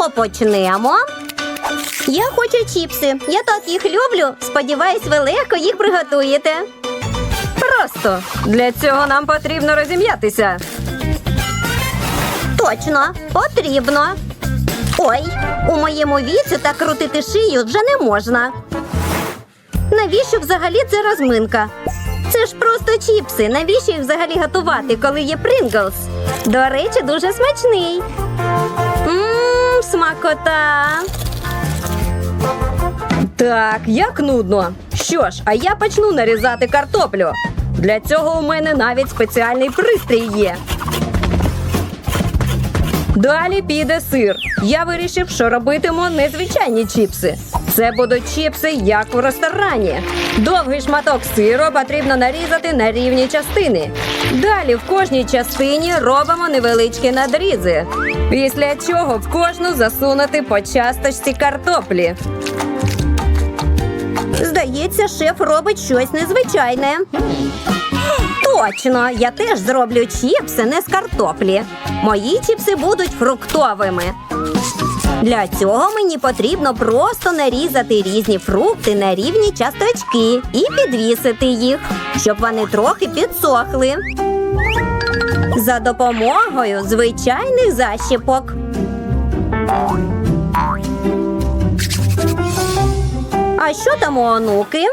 чого почнемо? Я хочу чіпси. Я так їх люблю. Сподіваюсь, ви легко їх приготуєте. Просто для цього нам потрібно розім'ятися. Точно, потрібно. Ой, у моєму віці так крутити шию вже не можна. Навіщо взагалі це розминка? Це ж просто чіпси. Навіщо їх взагалі готувати, коли є Принглс? До речі, дуже смачний. Смакота. Так, як нудно. Що ж, а я почну нарізати картоплю. Для цього у мене навіть спеціальний пристрій є. Далі піде сир. Я вирішив, що робитиму незвичайні чіпси. Це будуть чіпси, як в ресторані. Довгий шматок сиру потрібно нарізати на рівні частини. Далі в кожній частині робимо невеличкі надрізи. Після чого в кожну засунути по часточці картоплі. Здається, шеф робить щось незвичайне. Точно, я теж зроблю чіпси не з картоплі. Мої чіпси будуть фруктовими. Для цього мені потрібно просто нарізати різні фрукти на рівні часточки і підвісити їх, щоб вони трохи підсохли. За допомогою звичайних защіпок. А що там у онуки?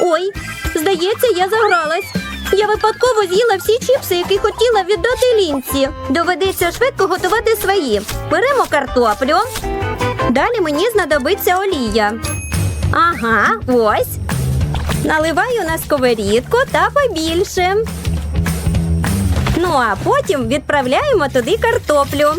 Ой, здається, я загралась. Я випадково з'їла всі чіпси, які хотіла віддати лінці. Доведеться швидко готувати свої. Беремо картоплю. Далі мені знадобиться олія. Ага, ось. Наливаю на сковорідку та побільше. Ну а потім відправляємо туди картоплю.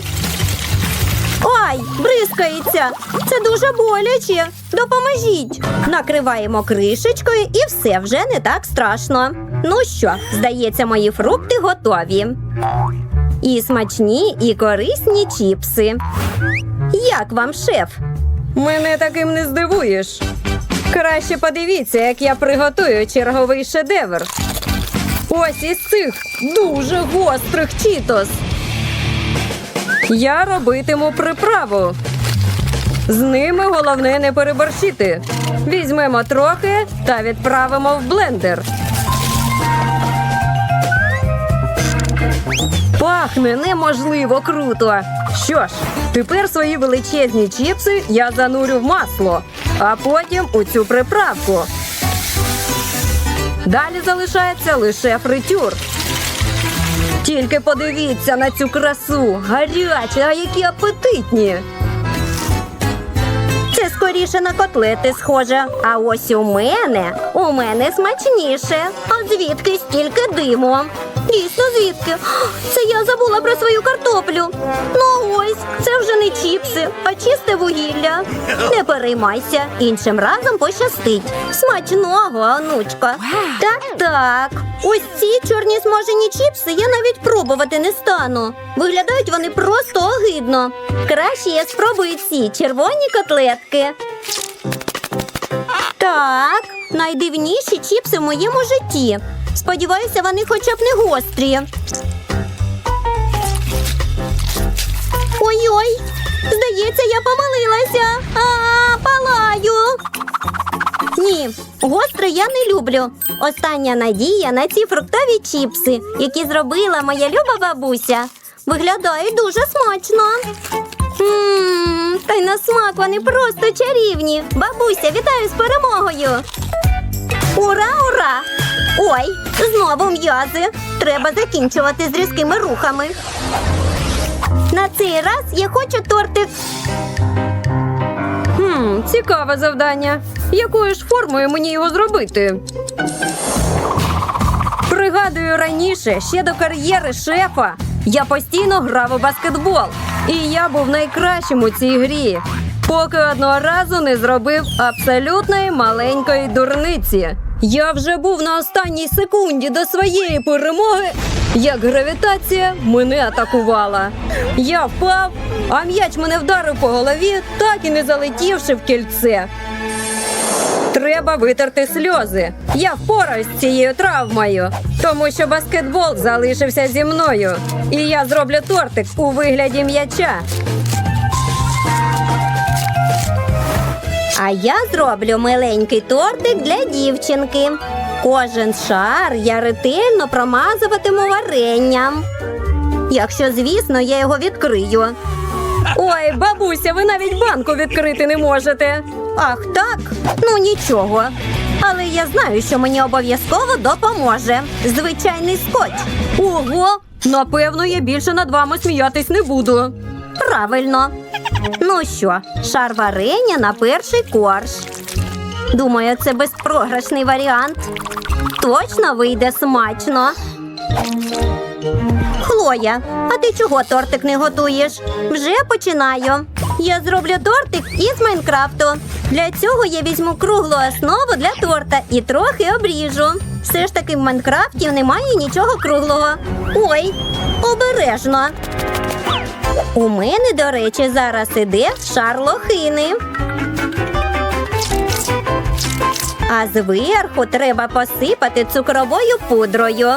Ой, бризкається. Це дуже боляче. Допоможіть. Накриваємо кришечкою і все вже не так страшно. Ну що, здається, мої фрукти готові. І смачні, і корисні чіпси. Як вам, шеф? Мене таким не здивуєш. Краще подивіться, як я приготую черговий шедевр. Ось із цих дуже гострих чітос. Я робитиму приправу. З ними головне не переборщити. Візьмемо трохи та відправимо в блендер. Пахне неможливо круто. Що ж, тепер свої величезні чіпси я занурю в масло, а потім у цю приправку. Далі залишається лише фритюр. Тільки подивіться на цю красу. Гарячі, а які апетитні. Це скоріше на котлети схоже. А ось у мене, у мене смачніше. А звідки стільки диму? Дійсно, звідки? Це я забула про свою картоплю. Ну ось, це вже не чіпси, а чисте вугілля. Не переймайся, іншим разом пощастить. Смачного, онучко. Так, так. Ось ці чорні смажені чіпси я навіть пробувати не стану. Виглядають вони просто огидно. Краще я спробую ці червоні котлетки. Так, найдивніші чіпси в моєму житті. Сподіваюся, вони хоча б не гострі. Ой-ой, здається, я помилилася. А, палаю. Ні, гостре я не люблю. Остання надія на ці фруктові чіпси, які зробила моя люба бабуся. Виглядають дуже смачно. Ммм, та й на смак вони просто чарівні. Бабуся, вітаю з перемогою. Ура, ура! Ой, знову м'язи. Треба закінчувати з різкими рухами. На цей раз я хочу тортик. Хм, цікаве завдання. Якою ж формою мені його зробити? Пригадую раніше, ще до кар'єри шефа, я постійно грав у баскетбол. І я був найкращим у цій грі, поки одного разу не зробив абсолютної маленької дурниці. Я вже був на останній секунді до своєї перемоги, як гравітація мене атакувала. Я впав, а м'яч мене вдарив по голові, так і не залетівши в кільце. Треба витерти сльози. Я впораюсь з цією травмою, тому що баскетбол залишився зі мною. І я зроблю тортик у вигляді м'яча. А я зроблю миленький тортик для дівчинки. Кожен шар я ретельно промазуватиму варенням. Якщо, звісно, я його відкрию. Ой, бабуся, ви навіть банку відкрити не можете. Ах, так? Ну нічого. Але я знаю, що мені обов'язково допоможе. Звичайний скотч. Ого, напевно, я більше над вами сміятись не буду. Правильно. Ну що, шар варення на перший корж. Думаю, це безпрограшний варіант. Точно вийде смачно. Хлоя, а ти чого тортик не готуєш? Вже починаю. Я зроблю тортик із Майнкрафту. Для цього я візьму круглу основу для торта і трохи обріжу. Все ж таки в Майнкрафті немає нічого круглого. Ой, обережно. У мене, до речі, зараз іде шар лохини. А зверху треба посипати цукровою пудрою.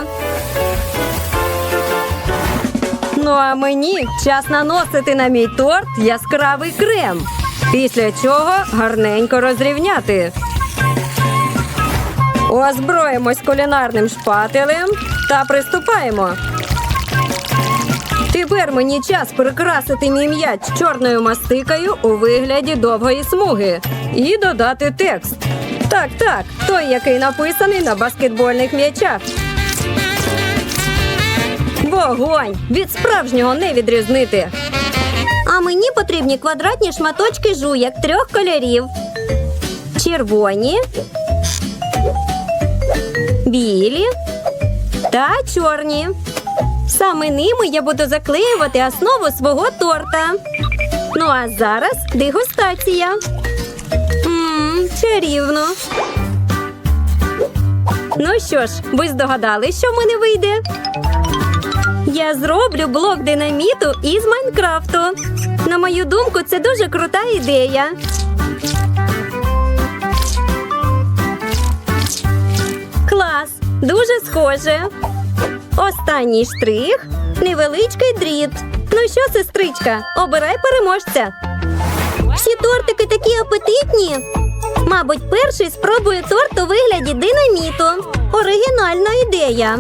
Ну а мені час наносити на мій торт яскравий крем. Після чого гарненько розрівняти. Озброїмось кулінарним шпателем та приступаємо. Тепер мені час прикрасити мій м'яч чорною мастикою у вигляді довгої смуги і додати текст. Так, так, той, який написаний на баскетбольних м'ячах. Вогонь! Від справжнього не відрізнити. А мені потрібні квадратні шматочки жуйок трьох кольорів: червоні, білі та чорні. Саме ними я буду заклеювати основу свого торта. Ну а зараз дегустація. Мм, чарівно. Ну що ж, ви здогадались, що в мене вийде? Я зроблю блок динаміту із Майнкрафту. На мою думку, це дуже крута ідея. Клас! Дуже схоже. Останній штрих невеличкий дріт. Ну що, сестричка, обирай переможця. Всі тортики такі апетитні. Мабуть, перший спробує торт у вигляді динаміту. Оригінальна ідея.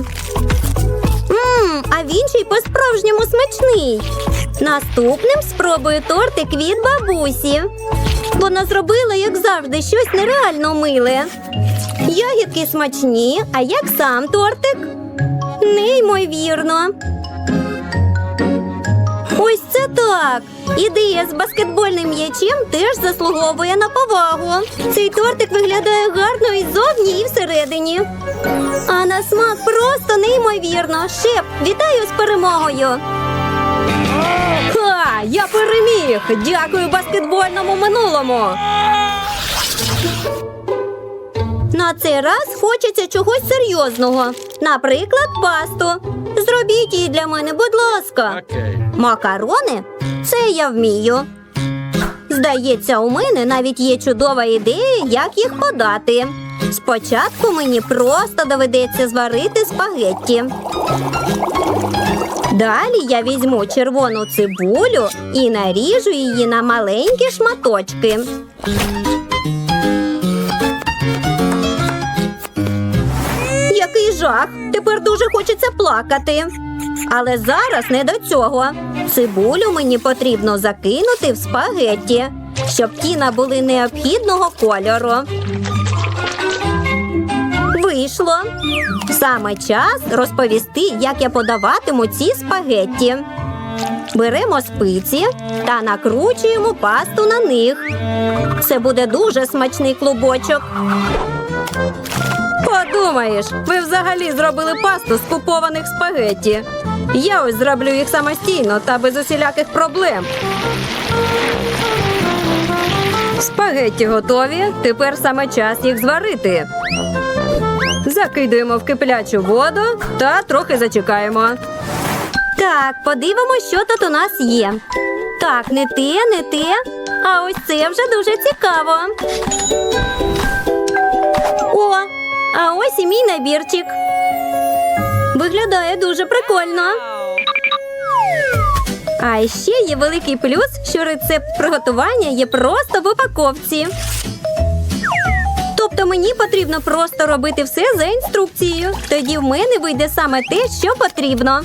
Мм, а він ще й по-справжньому смачний. Наступним спробую тортик від бабусі. Вона зробила, як завжди, щось нереально миле. Ягідки смачні, а як сам тортик? Неймовірно. Ось це так. Ідея з баскетбольним м'ячем теж заслуговує на повагу. Цей тортик виглядає гарно і ззовні, і всередині. А на смак просто неймовірно. Шеп, вітаю з перемогою. Ха! Я переміг! Дякую баскетбольному минулому! На цей раз хочеться чогось серйозного. Наприклад, пасту. Зробіть її для мене, будь ласка. Макарони? Це я вмію. Здається, у мене навіть є чудова ідея, як їх подати. Спочатку мені просто доведеться зварити спагетті. Далі я візьму червону цибулю і наріжу її на маленькі шматочки. Жах! Тепер дуже хочеться плакати. Але зараз не до цього. Цибулю мені потрібно закинути в спагетті, щоб ті набули необхідного кольору. Вийшло. Саме час розповісти, як я подаватиму ці спагетті. Беремо спиці та накручуємо пасту на них. Це буде дуже смачний клубочок. Подумаєш, ви взагалі зробили пасту з купованих спагетті. Я ось зроблю їх самостійно та без усіляких проблем. Спагетті готові. Тепер саме час їх зварити. Закидуємо в киплячу воду та трохи зачекаємо. Так, подивимось, що тут у нас є. Так, не те, не те. А ось це вже дуже цікаво. А ось і мій набірчик. Виглядає дуже прикольно. А ще є великий плюс, що рецепт приготування є просто в упаковці. то мені потрібно просто робити все за інструкцією. Тоді в мене вийде саме те, що потрібно.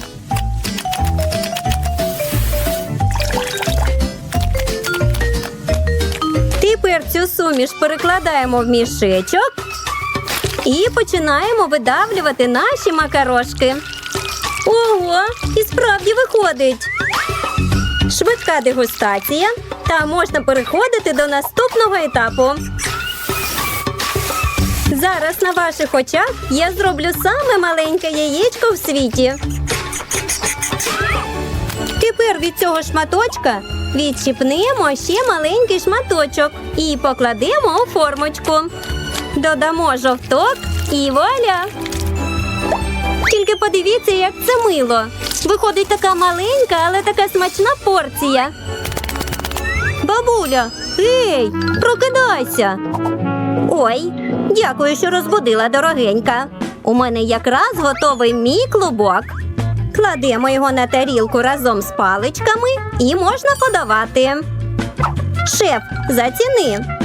Тепер цю суміш перекладаємо в мішечок і починаємо видавлювати наші макарошки. Ого, і справді виходить. Швидка дегустація, та можна переходити до наступного етапу. Зараз на ваших очах я зроблю саме маленьке яєчко в світі. Тепер від цього шматочка відчіпнемо ще маленький шматочок і покладемо у формочку. Додамо жовток і вуаля! Тільки подивіться, як це мило. Виходить така маленька, але така смачна порція. Бабуля, ей, прокидайся. Ой, дякую, що розбудила дорогенька. У мене якраз готовий мій клубок. Кладемо його на тарілку разом з паличками і можна подавати. Шеф, заціни.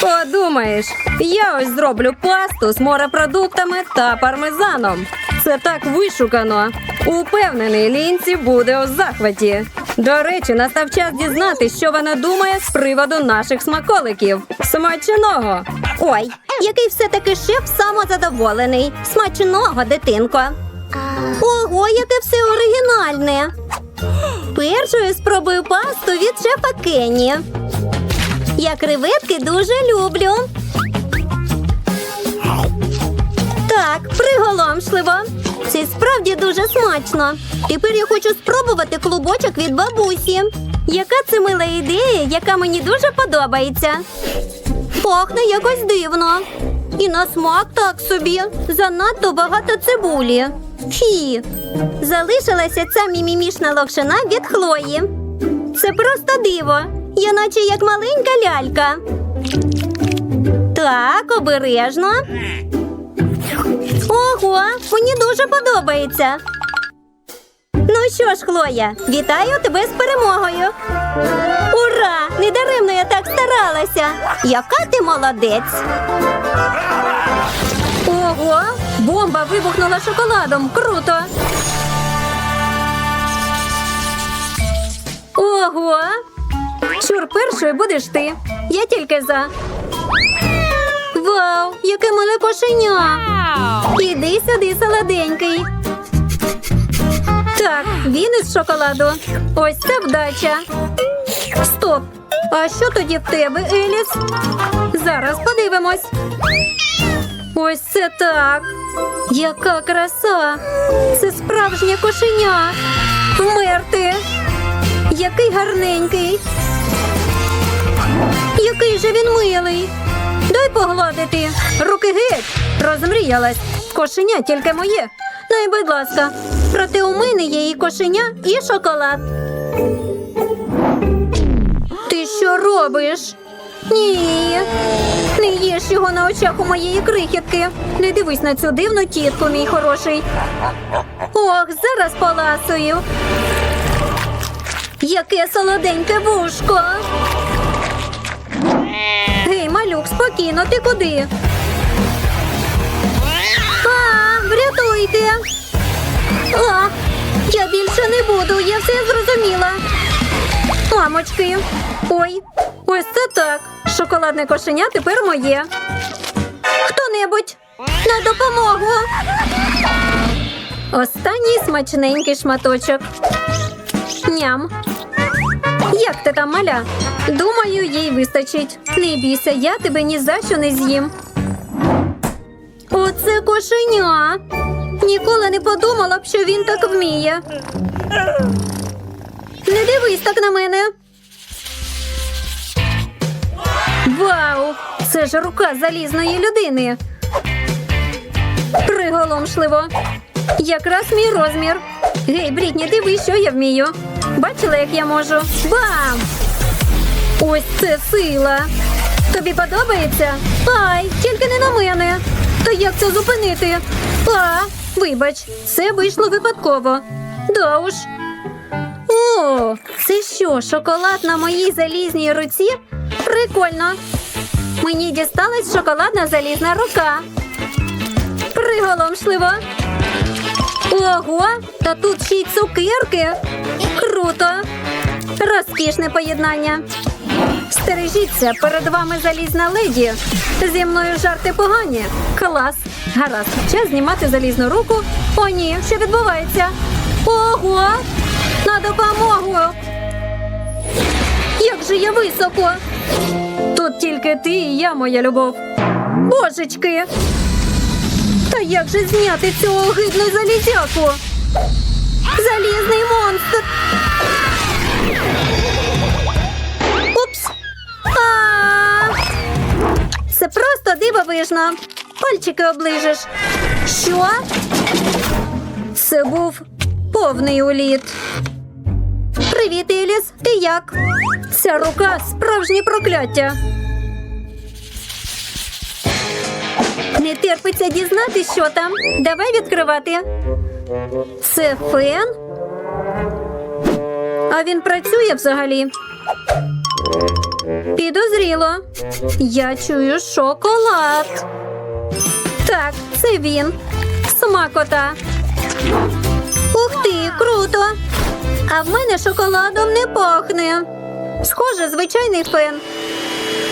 Подумаєш, я ось зроблю пасту з морепродуктами та пармезаном. Це так вишукано. Упевнений, лінці буде у захваті. До речі, настав час дізнатись, що вона думає з приводу наших смаколиків. Смачного! Ой, який все-таки шеф самозадоволений. Смачного, дитинко. Ого, яке все оригінальне. Першою спробую пасту від шефа Кенні. Я креветки дуже люблю. Так, приголомшливо. Це справді дуже смачно. Тепер я хочу спробувати клубочок від бабусі. Яка це мила ідея, яка мені дуже подобається. Пахне якось дивно. І на смак так собі. Занадто багато цибулі. Фі. Залишилася ця мімімішна локшина від Хлої. Це просто диво. Я наче як маленька лялька. Так, обережно. Ого, мені дуже подобається. Ну що ж, Хлоя, вітаю тебе з перемогою. Ура! Недаремно я так старалася. Яка ти молодець. Ого! Бомба вибухнула шоколадом. Круто! Ого! Чур, першою будеш ти. Я тільки за. Вау, яке миле кошеня! Іди сюди, солоденький. Так, він із шоколаду. Ось це вдача. Стоп! А що тоді в тебе, Еліс? Зараз подивимось. Ось це так. Яка краса! Це справжнє кошеня. Вмерти. Який гарненький. Який же він милий. Дай погладити. Руки геть. Розмріялась. Кошеня тільки моє. Ну і будь ласка. Проте у мене є і кошеня, і шоколад. Ти що робиш? Ні. Не їж його на очах у моєї крихітки. Не дивись на цю дивну тітку, мій хороший. Ох, зараз поласую. Яке солоденьке вушко. Спокійно, ти куди? А, врятуйте. А, я більше не буду, я все зрозуміла. Мамочки. Ой, ось це так. Шоколадне кошеня тепер моє. Хто-небудь на допомогу. Останній смачненький шматочок. Ням. Як ти там, маля? Думаю, їй вистачить. Не бійся, я тебе ні за що не з'їм. Оце кошеня. Ніколи не подумала б, що він так вміє. Не дивись так на мене. Вау! Це ж рука залізної людини. Приголомшливо. Якраз мій розмір. Гей, Брітні, дивись, що я вмію. Бачила, як я можу? Бам! Ось це сила. Тобі подобається? Ай, тільки не на мене. Та як це зупинити? А, вибач, це вийшло випадково. Да уж. О, це що, шоколад на моїй залізній руці? Прикольно. Мені дісталась шоколадна залізна рука. Приголомшливо. Ого, та тут ще й цукерки. Круто. Розкішне поєднання. Стережіться, перед вами залізна леді. Зі мною жарти погані. Клас. Гаразд, час знімати залізну руку. О, ні, що відбувається? Ого! На допомогу! Як же я високо! Тут тільки ти і я, моя любов. Божечки! Та як же зняти цього огидну залізяку? Залізний монстр! Це просто дивовижно. Пальчики оближеш. Що? Це був повний уліт. Привіт, Еліс. Ти як? Ця рука справжнє прокляття. Не терпиться дізнатися, що там. Давай відкривати. Це фен? А він працює взагалі. Підозріло. Я чую шоколад. Так, це він. Смакота. Ух ти, круто. А в мене шоколадом не пахне. Схоже, звичайний фен.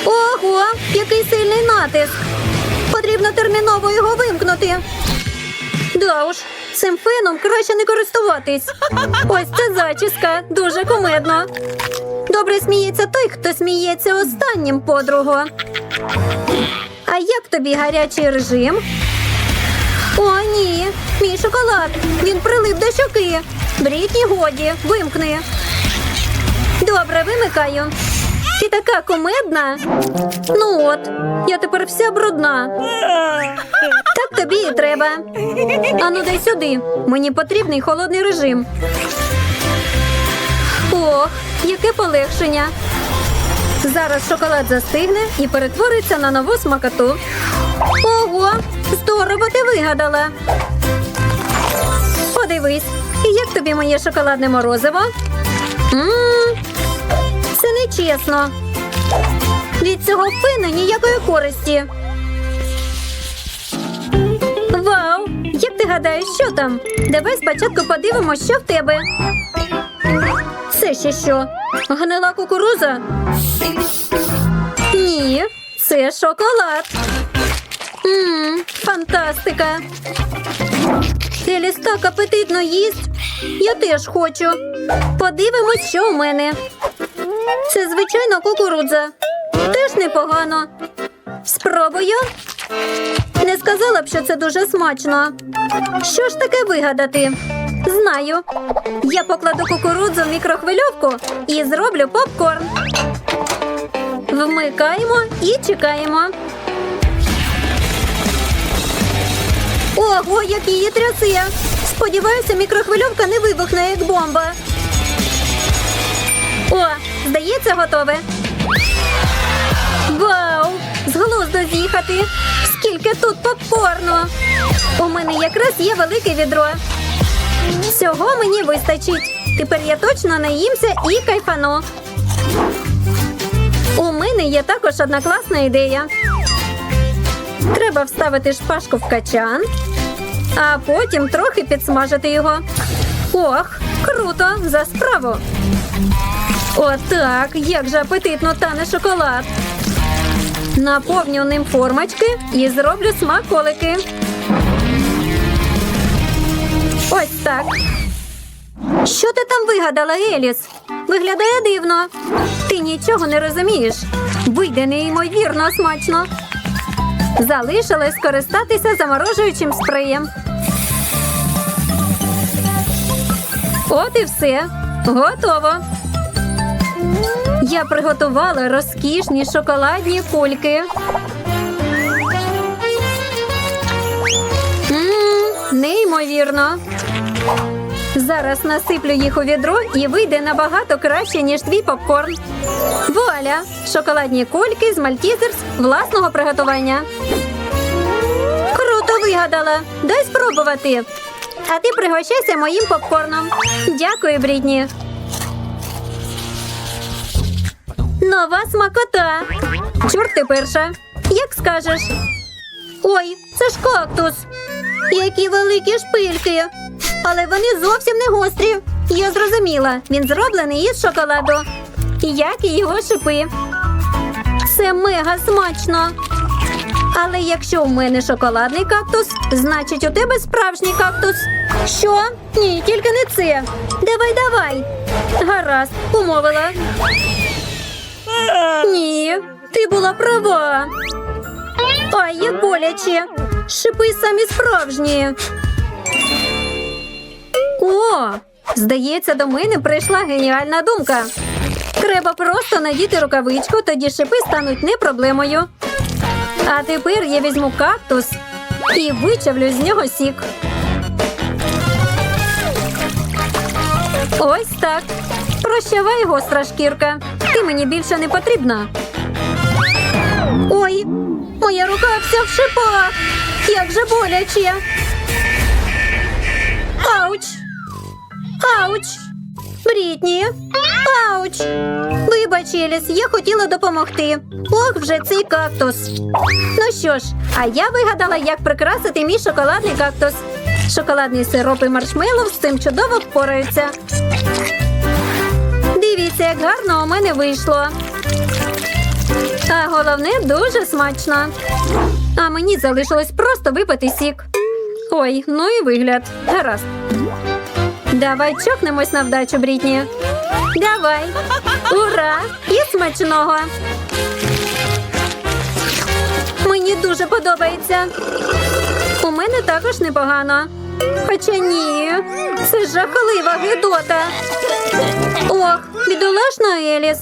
Ого, який сильний натиск. Потрібно терміново його вимкнути. Да уж, цим феном краще не користуватись. Ось це зачіска, дуже кумедно. Добре сміється той, хто сміється останнім подругу. А як тобі гарячий режим? О, ні, мій шоколад. Він прилип до щоки. Брітні годі, вимкни. Добре, вимикаю. Ти така кумедна. Ну от, я тепер вся брудна. Так тобі і треба. Ану, дай сюди. Мені потрібний холодний режим. Ох, яке полегшення. Зараз шоколад застигне і перетвориться на нову смакоту. Ого, здорово ти вигадала. Подивись, і як тобі моє шоколадне морозиво? Мм, це нечесно. Від цього фена ніякої користі. Вау! Як ти гадаєш, що там? Давай спочатку подивимося, що в тебе. Це ще що? Гнила кукуруза? Ні, це шоколад. Мм, фантастика. Еліс так апетитно їсть. Я теж хочу. Подивимось, що у мене. Це звичайна кукурудза. Теж непогано. Спробую. Не сказала б, що це дуже смачно. Що ж таке вигадати? Знаю. Я покладу кукурудзу в мікрохвильовку і зроблю попкорн. Вмикаємо і чекаємо. Ого, як її трясе! Сподіваюся, мікрохвильовка не вибухне, як бомба. О, здається, готове. Вау! З глузду з'їхати! Скільки тут попкорну! У мене якраз є велике відро. Всього мені вистачить. Тепер я точно наїмся і кайфану. У мене є також одна класна ідея. Треба вставити шпажку в качан, а потім трохи підсмажити його. Ох, круто! За справу! Отак, як же апетитно тане шоколад. Наповню ним формочки і зроблю смаколики. Ось так. Що ти там вигадала, Еліс? Виглядає дивно. Ти нічого не розумієш. Вийде неймовірно смачно. Залишилось скористатися заморожуючим спреєм. От і все. Готово. Я приготувала розкішні шоколадні кульки. Мм, неймовірно. Зараз насиплю їх у відро і вийде набагато краще, ніж твій попкорн. Вуаля! Шоколадні кульки з мальтізерс власного приготування. Круто вигадала. Дай спробувати. А ти пригощайся моїм попкорном. Дякую, Брітні. Нова смакота. Чорт ти перша. Як скажеш. Ой, це ж кактус. Які великі шпильки. Але вони зовсім не гострі. Я зрозуміла, він зроблений із шоколаду. Як і його шипи. Це мега смачно. Але якщо в мене шоколадний кактус, значить у тебе справжній кактус. Що? Ні, тільки не це. Давай, давай. Гаразд, умовила. Ні, ти була права. Ай, як боляче. Шипи самі справжні. О, здається, до мене прийшла геніальна думка. Треба просто надіти рукавичку, тоді шипи стануть не проблемою. А тепер я візьму кактус і вичавлю з нього сік. Ось так. Прощавай, гостра шкірка. Ти мені більше не потрібна. Ой, моя рука вся в шипах. Як же боляче. Ауч. Ауч. Брітні. Ауч. Вибач, Еліс, я хотіла допомогти. Ох, вже цей кактус. Ну що ж, а я вигадала, як прикрасити мій шоколадний кактус. Шоколадний сироп і маршмеллоу з цим чудово впораються. Дивіться, як гарно у мене вийшло. А головне дуже смачно. А мені залишилось просто випити сік. Ой, ну і вигляд. Гаразд. Давай чокнемось на вдачу, Брітні. Давай. Ура! І смачного! Мені дуже подобається. У мене також непогано. Хоча ні, це жахлива гидота. Ох, бідолашна Еліс.